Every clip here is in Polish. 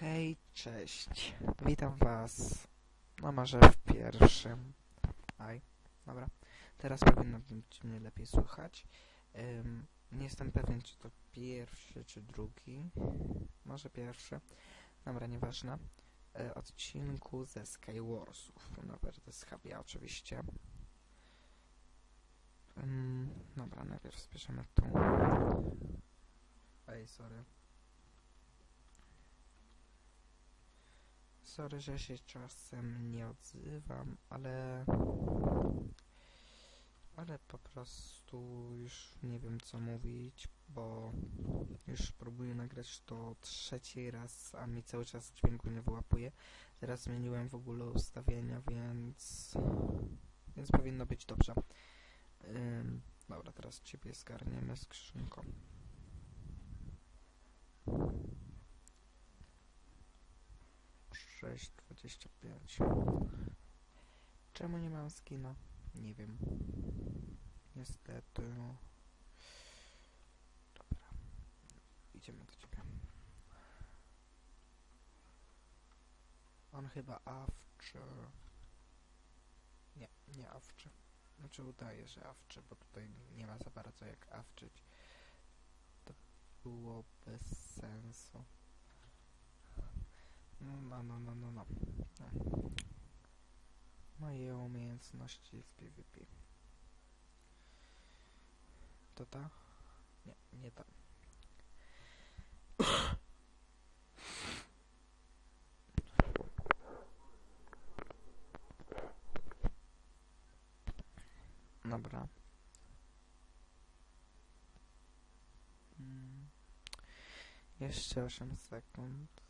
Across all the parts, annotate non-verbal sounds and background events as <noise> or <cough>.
Hej, cześć. Witam was. No może w pierwszym. Aj, dobra. Teraz powinno być mnie lepiej słychać. Ym, nie jestem pewien, czy to pierwszy, czy drugi. Może pierwszy. Dobra, nieważne. E, odcinku ze Skywarsów. Dobra, to jest oczywiście. Ym, dobra, najpierw spieszymy tu. Ej, sorry. Sorry, że się czasem nie odzywam, ale... Ale po prostu już nie wiem co mówić, bo już próbuję nagrać to trzeci raz, a mi cały czas dźwięku nie wyłapuje. Teraz zmieniłem w ogóle ustawienia, więc... Więc powinno być dobrze. Ym, dobra, teraz ciebie zgarniemy skrzynką. Sześć dwadzieścia pięć. Czemu nie mam skina? Nie wiem. Niestety. Dobra. Idziemy do ciebie. On chyba awczy. Nie, nie awczy. Znaczy udaje, że awczy, bo tutaj nie ma za bardzo jak awczyć. To było bez sensu. No, no, no, no, no, no. Moje umiejętności w PvP. To ta? Nie, nie ta. Dobra. Mm. Jeszcze 8 sekund.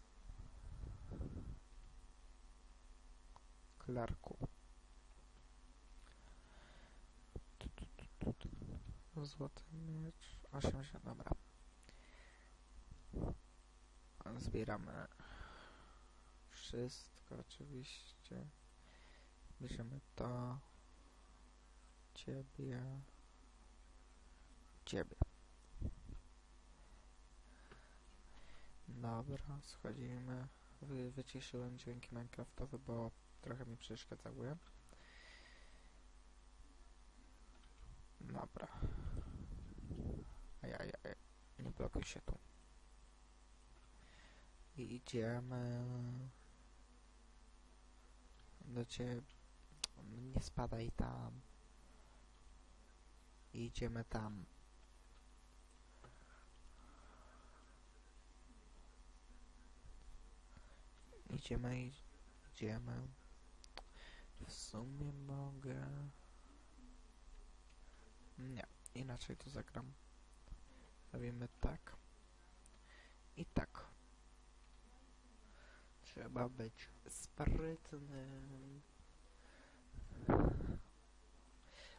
Tu, tu. Złoty miecz. 80, dobra. Zbieramy wszystko oczywiście. Bierzemy to. Ciebie. Ciebie. Dobra, schodzimy. Wy, wyciszyłem dźwięki Minecraftowe, bo trochę mi przeszkadzały. Dobra. Ajajaj, nie blokuj się tu. I idziemy do ciebie. Nie spadaj tam. I idziemy tam. Idziemy, idziemy. W sumie mogę... Nie, inaczej to zagram. Robimy tak. I tak. Trzeba być sprytnym.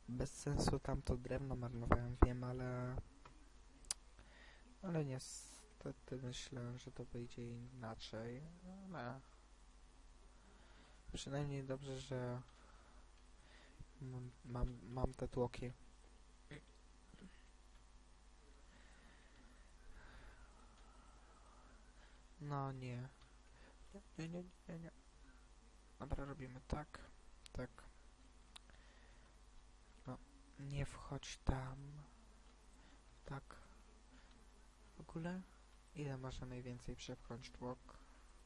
Bez sensu tamto drewno marnowałem, wiem, ale... Ale niestety myślę, że to wyjdzie inaczej. Ale... Przynajmniej dobrze, że mam, mam, te tłoki. No nie. Nie, nie, nie, nie, nie. Dobra, robimy tak, tak. No, nie wchodź tam. Tak. W ogóle? Ile można najwięcej przepchnąć tłok?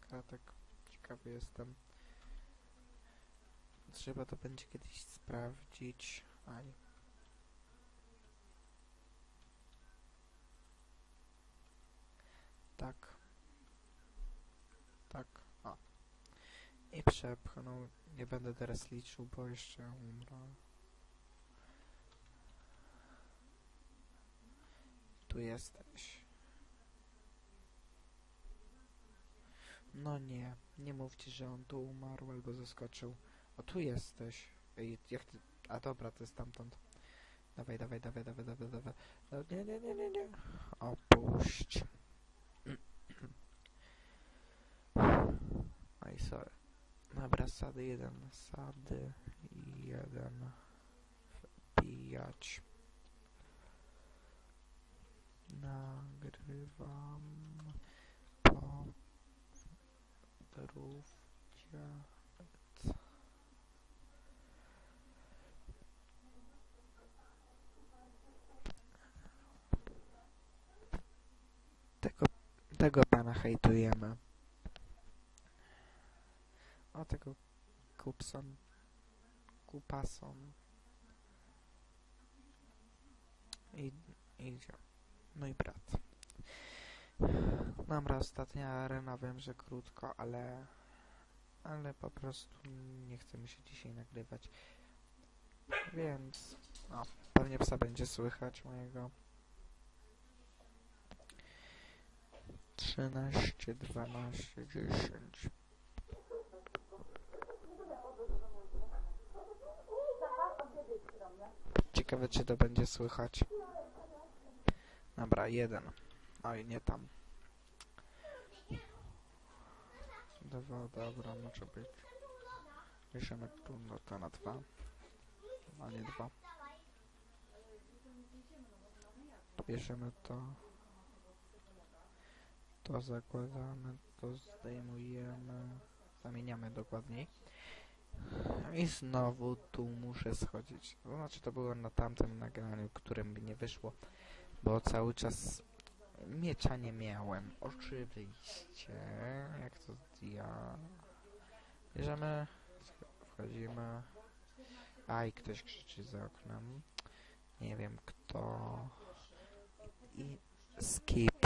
Kratek. Ciekawy jestem. Trzeba to będzie kiedyś sprawdzić. Aj. Tak. Tak. O. I przepchnął. Nie będę teraz liczył, bo jeszcze umrę. Tu jesteś. No nie, nie mówcie, że on tu umarł albo zaskoczył. O, tu jesteś. Ej, jak ty... A dobra, to jest tamtąd. Dawaj, dawaj, dawaj, dawaj, dawaj, dawaj. No, nie, nie, nie, nie, nie. Opuść. Oj, sorry. Dobra, sady jeden, sady jeden. Wbijać. Nagrywam po tego pana hejtujemy. O tego Kupson. Kupason. I idzie. No i brat. Dobra, ostatnia arena, wiem, że krótko, ale... Ale po prostu nie chce mi się dzisiaj nagrywać. Więc... O, pewnie psa będzie słychać mojego. 13, 12, 10. Ciekawe, czy to będzie słychać. Dobra, jeden. Oj, nie tam. Dwa, dobra, może być. Piszemy tu, no to na dwa. A nie dwa. Bierzemy to. To zakładamy, to zdejmujemy. Zamieniamy dokładniej. I znowu tu muszę schodzić. Znaczy to było na tamtym nagraniu, którym mi nie wyszło. Bo cały czas miecza nie miałem. Oczywiście. Jak to ja. Bierzemy. Wchodzimy. Aj, ktoś krzyczy za oknem. Nie wiem kto. I skip.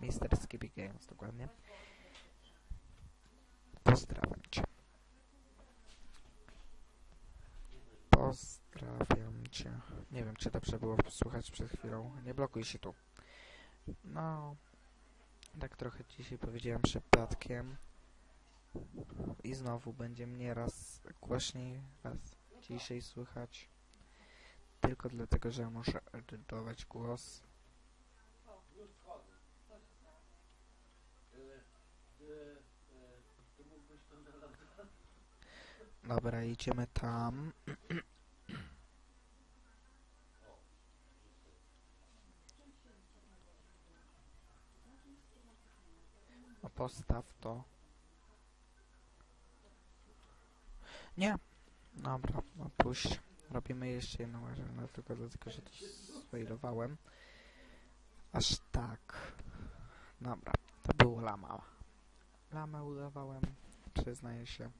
Mister Skippy Games dokładnie. Pozdrawiam cię. Pozdrawiam cię. Nie wiem, czy dobrze było słuchać przed chwilą. Nie blokuj się tu. No, tak trochę dzisiaj powiedziałem przypadkiem. I znowu będzie mnie raz głośniej, raz ciszej słychać. Tylko dlatego, że muszę edytować głos. Dobra, idziemy tam. No postaw to. Nie. Dobra, no puść. Robimy jeszcze jedną arenę, tylko dlatego, że coś sfailowałem. Aż tak. Dobra, to było lama. Lamę udawałem, przyznaję się.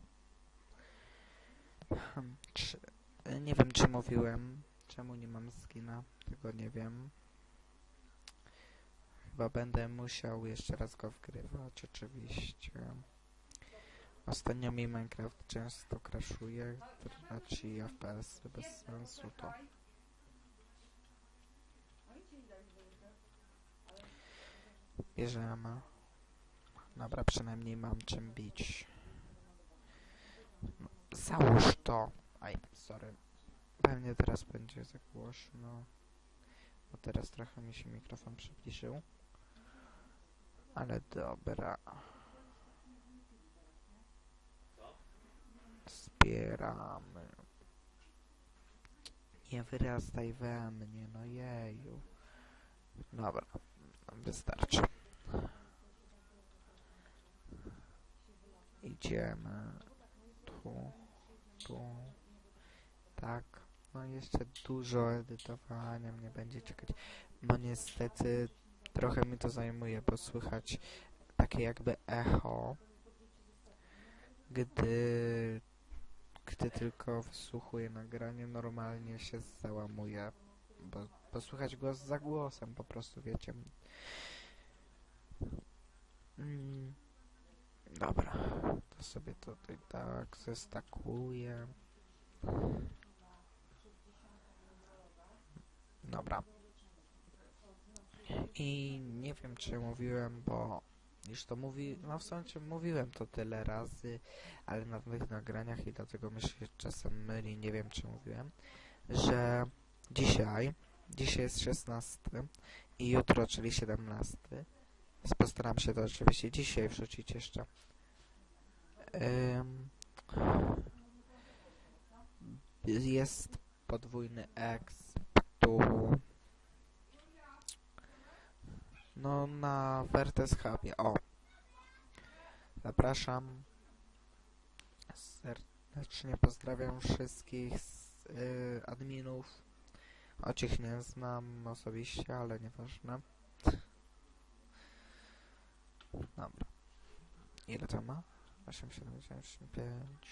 Hmm, Czy, nie wiem, czy mówiłem, czemu nie mam skina, tego nie wiem. Chyba będę musiał jeszcze raz go wgrywać, oczywiście. Ostatnio mi Minecraft często crashuje, traci FPS bez sensu to. Bierzemy. Dobra, przynajmniej mam czym bić. Załóż to. Aj, sorry. Pewnie teraz będzie za głośno. Bo teraz trochę mi się mikrofon przybliżył. Ale dobra. Zbieramy. Nie wyrastaj we mnie, no jeju. Dobra, wystarczy. Idziemy. Tu, Tak. No jeszcze dużo edytowania mnie będzie czekać. No niestety trochę mi to zajmuje, bo słychać takie jakby echo, gdy, gdy tylko wysłuchuję nagranie, normalnie się załamuje, bo, bo słychać głos za głosem, po prostu wiecie. Mm. Dobra, sobie tutaj tak zestakuję. Dobra. I nie wiem, czy mówiłem, bo już to mówi, no w sumie mówiłem to tyle razy, ale na tych nagraniach i dlatego mi się czasem myli, nie wiem, czy mówiłem, że dzisiaj, dzisiaj jest 16 i jutro, czyli 17, postaram się to oczywiście dzisiaj wrzucić jeszcze. Jest podwójny exp tu no na Vertes Hubie, o zapraszam serdecznie pozdrawiam wszystkich z, y, adminów. Choć ich nie znam osobiście, ale nieważne. Dobra. Ile to ma? 875.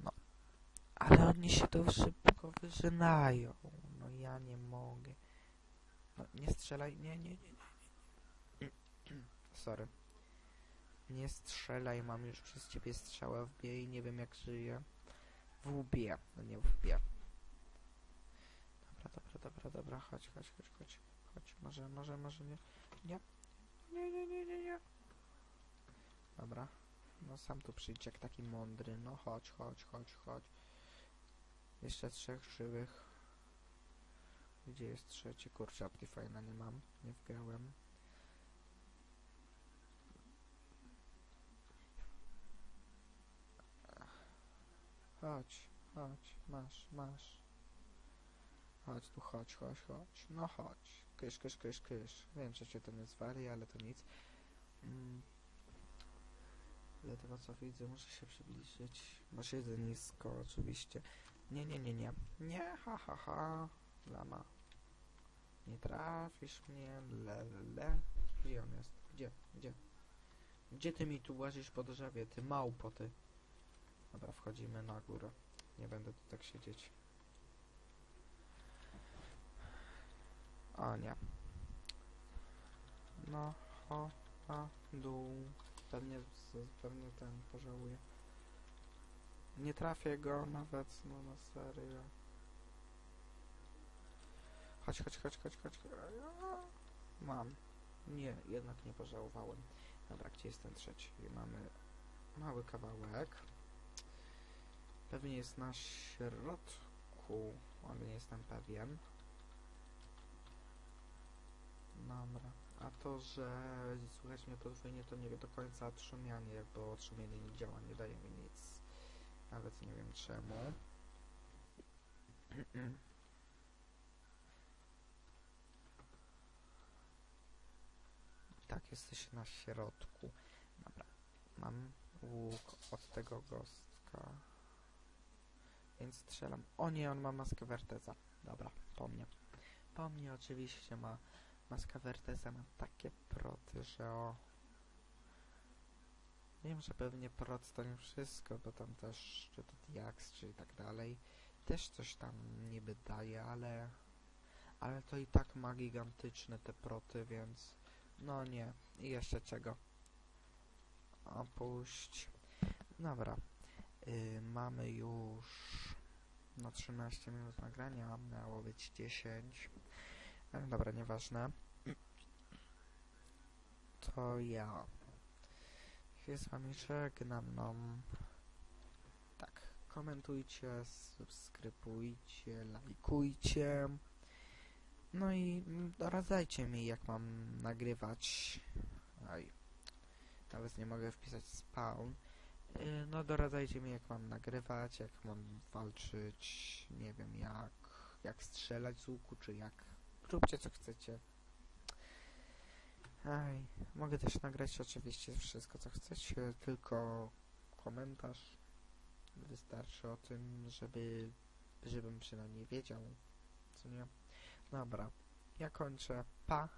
No. Ale oni się tu szybko wyżynają. No ja nie mogę. No nie strzelaj. Nie, nie, nie, nie. <clears throat> Sorry. Nie strzelaj, mam już przez ciebie strzała w bie i nie wiem jak żyję. W łbie, no nie w bie. Dobra, dobra, dobra, dobra, chodź, chodź, chodź, chodź. Chodź, może, może, może nie. Nie. Nie, nie, nie, nie, nie. Dobra. No sam tu przyjdź jak taki mądry. No chodź, chodź, chodź, chodź. Jeszcze trzech żywych. Gdzie jest trzeci? Kurczę, Optifine'a nie mam. Nie wgrałem. Chodź, chodź, masz, masz. Chodź tu, chodź, chodź, chodź. No chodź. Kysz, kysz, kysz, kysz. Wiem, że cię to nie zwali, ale to nic. Mm. Ale tego co widzę, muszę się przybliżyć. Bo siedzę nisko, oczywiście. Nie, nie, nie, nie. Nie, ha, ha, ha. Lama. Nie trafisz mnie, le, le, le. Gdzie on jest? Gdzie? Gdzie? Gdzie ty mi tu łazisz po drzewie, ty małpo, ty? Dobra, wchodzimy na górę. Nie będę tu tak siedzieć. O nie. No, o, a, dół. Pewnie, pewnie ten pożałuje. Nie trafię go nawet, no na serio. Chodź, chodź, chodź, chodź, chodź. Mam. Nie, jednak nie pożałowałem. Dobra, gdzie jest ten trzeci? Mamy mały kawałek. Pewnie jest na środku, ale nie jestem pewien. Dobra. A to, że słychać mnie podwójnie, to nie do końca odszumianie, bo odszumienie nie działa, nie daje mi nic. Nawet nie wiem czemu. <clears throat> tak, jesteś na środku. Dobra. Mam łuk od tego gostka. Więc strzelam. O nie, on ma maskę Verteza. Dobra, po mnie. Po mnie oczywiście ma maska Verteza. Ma takie proty, że o... Wiem, że pewnie prot to nie wszystko, bo tam też, czy to Diax, czy i tak dalej, też coś tam niby daje, ale... Ale to i tak ma gigantyczne te proty, więc... No nie. I jeszcze czego? Opuść. Dobra. Y, mamy już no 13 minut nagrania, miało być 10. E, dobra, nieważne. To ja się z wami żegnam, no. Tak, komentujcie, subskrybujcie, lajkujcie. No i doradzajcie mi, jak mam nagrywać. Aj, nawet nie mogę wpisać spawn. Yy, No doradzajcie mi jak mam nagrywać, jak mam walczyć, nie wiem jak, jak strzelać z łuku, czy jak, róbcie co chcecie. Aj, mogę też nagrać oczywiście wszystko co chcecie, tylko komentarz wystarczy o tym, żeby, żebym przynajmniej wiedział, co nie. Dobra, ja kończę, pa!